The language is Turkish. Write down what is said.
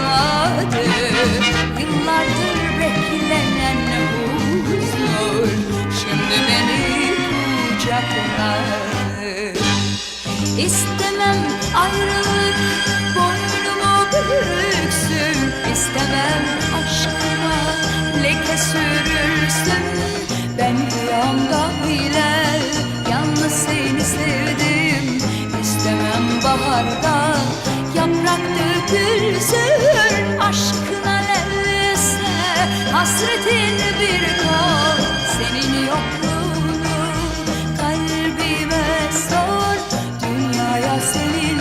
muradı Yıllardır beklenen huzur. Şimdi beni kucakladı İstemem ayrılık boynumu büksün İstemem aşkıma leke sürülsün. Ben rüyamda bile yalnız seni sevdim. İstemem baharda hasretin bir kal Senin yokluğunu kalbime sor. Dünyaya senin